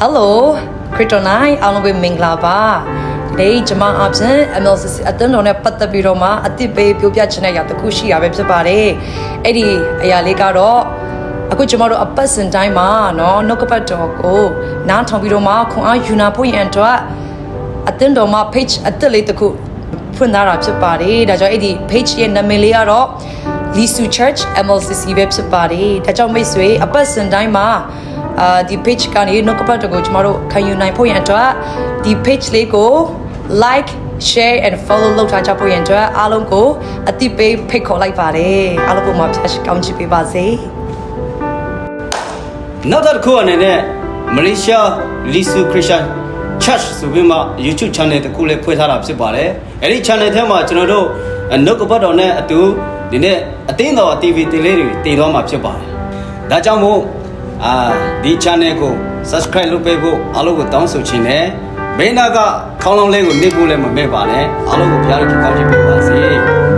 ဟယ်လိုခရစ်တိုနိုင်အားလုံးပဲမင်္ဂလာပါဒီနေ့ကျွန်မအပြင် MLCC အသင်းတော်နဲ့ပတ်သက်ပြီးတော့မှအသစ်ပေးပြောပြချင်တဲ့အရာတစ်ခုရှိရပဲဖြစ်ပါတယ်အဲ့ဒီအရာလေးကတော့ အခုကျမတို့အပတ်စဉ်တိုင်းမှာနော်နှုတ်ကပတ်တော်ကိုနားထောင်ပြီးတော့မှခွန်အားယူနာဖို့ရန်အတွက်အသင်းတော်မှာ page အသစ်လေးတစ်ခုဖွင့်ထားတာဖြစ်ပါတယ်ဒါကြောင့်အဲ့ဒီ page ရဲ့နာမည်လေးကတော့ Lisu Church MLCC ပဲဖြစ်ပါတယ်ဒါကြောင့်မိတ်ဆွေအပတ်စဉ်တိုင်းမှာအာဒီ page ကနေနှုတ်ကပတ်တော်ကိုကျမတို့ခံယူနိုင်ဖို့ရန်အတွက်ဒီ page လေးကို like share and follow လုပ်ထားကြဖို့ရန်အတွက်အားလုံးကိုအတိပေးဖိတ်ခေါ်လိုက်ပါတယ်အားလုံးကိုမှဖြတ်ကောင်းချီးပေးပါစေ နောက်တစ်ခုအနေနဲ့မလေးရှားလီဆူခရစ်ယာန် Church ဆိုပြီးမှ YouTube channel တစ်ခုလေးဖွင့်ထားတာဖြစ်ပါတယ်။အဲဒီ channel ထဲမှာကျွန်တော်တို့နှုတ်ကပတ်တော်နဲ့အတူဒီနေ့အသင်းတော် TV တင်လေးတွေတင်သွားမှာဖြစ်ပါတယ်။ဒါကြောင့်မို့အာဒီ channel ကို subscribe လုပ်ပေးဖို့အားလုံးကိုတောင်းဆိုချင်တယ်။ဘေးနာကခေါင်းလုံးလေးကိုနှိပ်ဖို့လည်းမမေ့ပါနဲ့။အားလုံးကိုဘုရားရှင်ကောင်းချီးပေးပါစေ။